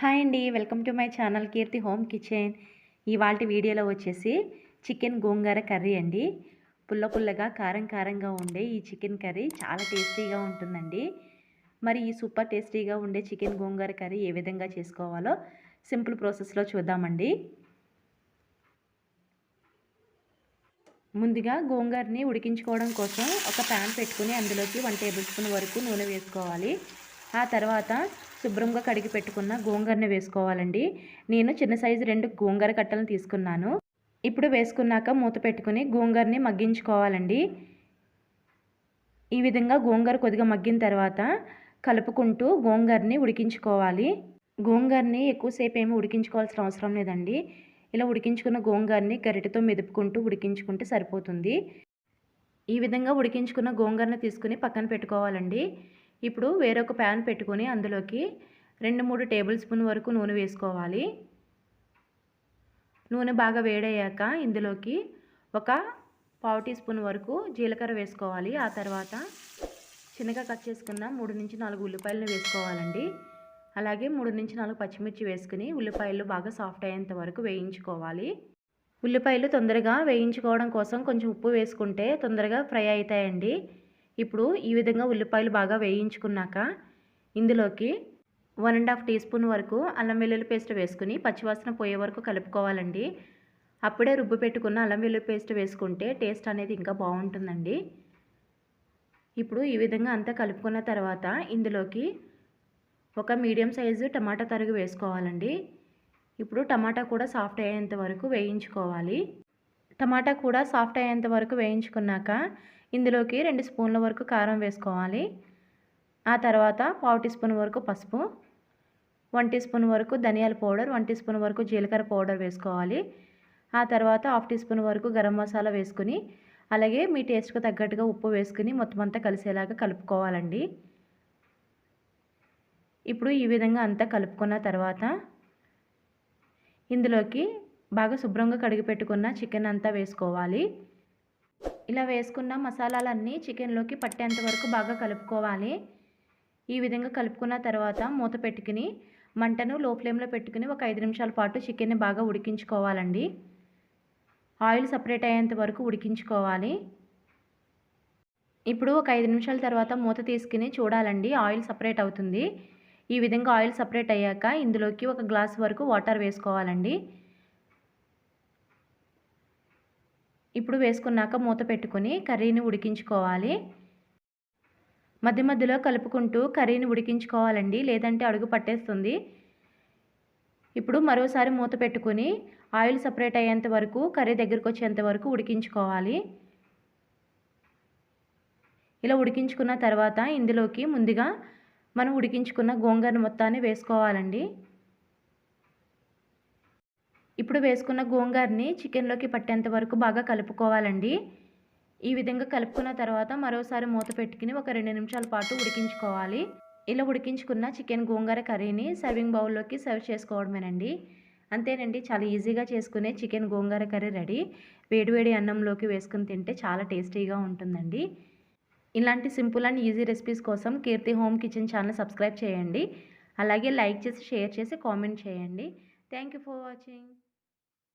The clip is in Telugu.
హాయ్ అండి welcome to my channel Keerthi home kitchen. ఇవాళ వీడియోలో వచ్చేసి చికెన్ గోంగూర కర్రీ అండి. పుల్ల పుల్లగా కారం కారంగా ఉండే ఈ చికెన్ కర్రీ చాలా టేస్టీగా ఉంటుందండి. మరి ఈ సూపర్ టేస్టీగా ఉండే చికెన్ గోంగూర కర్రీ ఏ విధంగా చేసుకోవాలో సింపుల్ ప్రాసెస్లో చూద్దామండి. ముందుగా గోంగూరని ఉడికించుకోవడం కోసం ఒక ప్యాన్ పెట్టుకుని అందులోకి వన్ టేబుల్ స్పూన్ వరకు నూనె వేసుకోవాలి. ఆ తర్వాత శుభ్రంగా కడిగి పెట్టుకున్న గోంగూరని వేసుకోవాలండి. నేను చిన్న సైజు రెండు గోంగూర కట్టలను తీసుకున్నాను. ఇప్పుడు వేసుకున్నాక మూత పెట్టుకుని గోంగూరని మగ్గించుకోవాలండి. ఈ విధంగా గోంగూర కొద్దిగా మగ్గిన తర్వాత కలుపుకుంటూ గోంగూరని ఉడికించుకోవాలి. గోంగూరని ఎక్కువసేపు ఏమి ఉడికించుకోవాల్సిన అవసరం లేదండి. ఇలా ఉడికించుకున్న గోంగూరని గరిటెతో మెదుపుకుంటూ ఉడికించుకుంటే సరిపోతుంది. ఈ విధంగా ఉడికించుకున్న గోంగూరని తీసుకుని పక్కన పెట్టుకోవాలండి. ఇప్పుడు వేరొక ప్యాన్ పెట్టుకొని అందులోకి రెండు మూడు టేబుల్ స్పూన్ వరకు నూనె వేసుకోవాలి. నూనె బాగా వేడయ్యాక ఇందులోకి ఒక పావు టీ స్పూన్ వరకు జీలకర్ర వేసుకోవాలి. ఆ తర్వాత చిన్నగా కట్ చేసుకున్న మూడు నుంచి నాలుగు ఉల్లిపాయలను వేసుకోవాలండి. అలాగే మూడు నుంచి నాలుగు పచ్చిమిర్చి వేసుకుని ఉల్లిపాయలు బాగా సాఫ్ట్ అయ్యేంత వరకు వేయించుకోవాలి. ఉల్లిపాయలు తొందరగా వేయించుకోవడం కోసం కొంచెం ఉప్పు వేసుకుంటే తొందరగా ఫ్రై అవుతాయండి. ఇప్పుడు ఈ విధంగా ఉల్లిపాయలు బాగా వేయించుకున్నాక ఇందులోకి one and half teaspoon వరకు అల్లం వెల్లుల్లి పేస్ట్ వేసుకుని పచ్చివాసన పోయే వరకు కలుపుకోవాలండి. అప్పుడే రుబ్బు పెట్టుకున్న అల్లం వెల్లుల్లి పేస్ట్ వేసుకుంటే టేస్ట్ అనేది ఇంకా బాగుంటుందండి. ఇప్పుడు ఈ విధంగా అంతా కలుపుకున్న తర్వాత ఇందులోకి ఒక మీడియం సైజు టమాటా తరుగు వేసుకోవాలండి. ఇప్పుడు టమాటా కూడా సాఫ్ట్ అయ్యేంత వరకు వేయించుకోవాలి. టమాటా కూడా సాఫ్ట్ అయ్యేంత వరకు వేయించుకున్నాక ఇందులోకి రెండు స్పూన్ల వరకు కారం వేసుకోవాలి. ఆ తర్వాత పావు టీ స్పూన్ వరకు పసుపు వన్ టీ స్పూన్ వరకు ధనియాల పౌడర్ వన్ టీ స్పూన్ వరకు జీలకర్ర పౌడర్ వేసుకోవాలి. ఆ తర్వాత హాఫ్ టీ స్పూన్ వరకు గరం మసాలా వేసుకుని అలాగే మీ టేస్ట్కి తగ్గట్టుగా ఉప్పు వేసుకుని మొత్తం అంతా కలిసేలాగా కలుపుకోవాలండి. ఇప్పుడు ఈ విధంగా అంతా కలుపుకున్న తర్వాత ఇందులోకి బాగా శుభ్రంగా కడిగి పెట్టుకున్న చికెన్ అంతా వేసుకోవాలి. ఇలా వేసుకున్న మసాలాలన్నీ చికెన్లోకి పట్టేంత వరకు బాగా కలుపుకోవాలి. ఈ విధంగా కలుపుకున్న తర్వాత మూత పెట్టుకుని మంటను లో ఫ్లేమ్లో పెట్టుకుని ఒక ఐదు నిమిషాల పాటు చికెన్ని బాగా ఉడికించుకోవాలండి. ఆయిల్ సపరేట్ అయ్యేంత వరకు ఉడికించుకోవాలి. ఇప్పుడు ఒక ఐదు నిమిషాల తర్వాత మూత తీసుకుని చూడాలండి ఆయిల్ సపరేట్ అవుతుంది. ఈ విధంగా ఆయిల్ సపరేట్ అయ్యాక ఇందులోకి ఒక గ్లాస్ వరకు వాటర్ వేసుకోవాలండి. ఇప్పుడు వేసుకున్నాక మూత పెట్టుకుని కర్రీని ఉడికించుకోవాలి. మధ్య మధ్యలో కలుపుకుంటూ కర్రీని ఉడికించుకోవాలండి. లేదంటే అడుగు పట్టేస్తుంది. ఇప్పుడు మరోసారి మూత పెట్టుకుని ఆయిల్ సపరేట్ అయ్యేంత వరకు కర్రీ దగ్గరకు వచ్చేంత వరకు ఉడికించుకోవాలి. ఇలా ఉడికించుకున్న తర్వాత ఇందులోకి ముందుగా మనం ఉడికించుకున్న గోంగూర మొత్తాన్ని వేసుకోవాలండి. ఇప్పుడు వేసుకున్న గోంగూరని చికెన్లోకి పట్టేంత వరకు బాగా కలుపుకోవాలండి. ఈ విధంగా కలుపుకున్న తర్వాత మరోసారి మూత పెట్టుకుని ఒక రెండు నిమిషాల పాటు ఉడికించుకోవాలి. ఇలా ఉడికించుకున్న చికెన్ గోంగూర కర్రీని సర్వింగ్ బౌల్లోకి సర్వ్ చేసుకోవడమేనండి. అంతేనండి చాలా ఈజీగా చేసుకునే చికెన్ గోంగూర కర్రీ రెడీ. వేడివేడి అన్నంలోకి వేసుకుని తింటే చాలా టేస్టీగా ఉంటుందండి. ఇలాంటి సింపుల్ అండ్ ఈజీ రెసిపీస్ కోసం Keerthi home kitchen channel subscribe చేయండి. అలాగే లైక్ చేసి షేర్ చేసి కామెంట్ చేయండి. Thank for watching.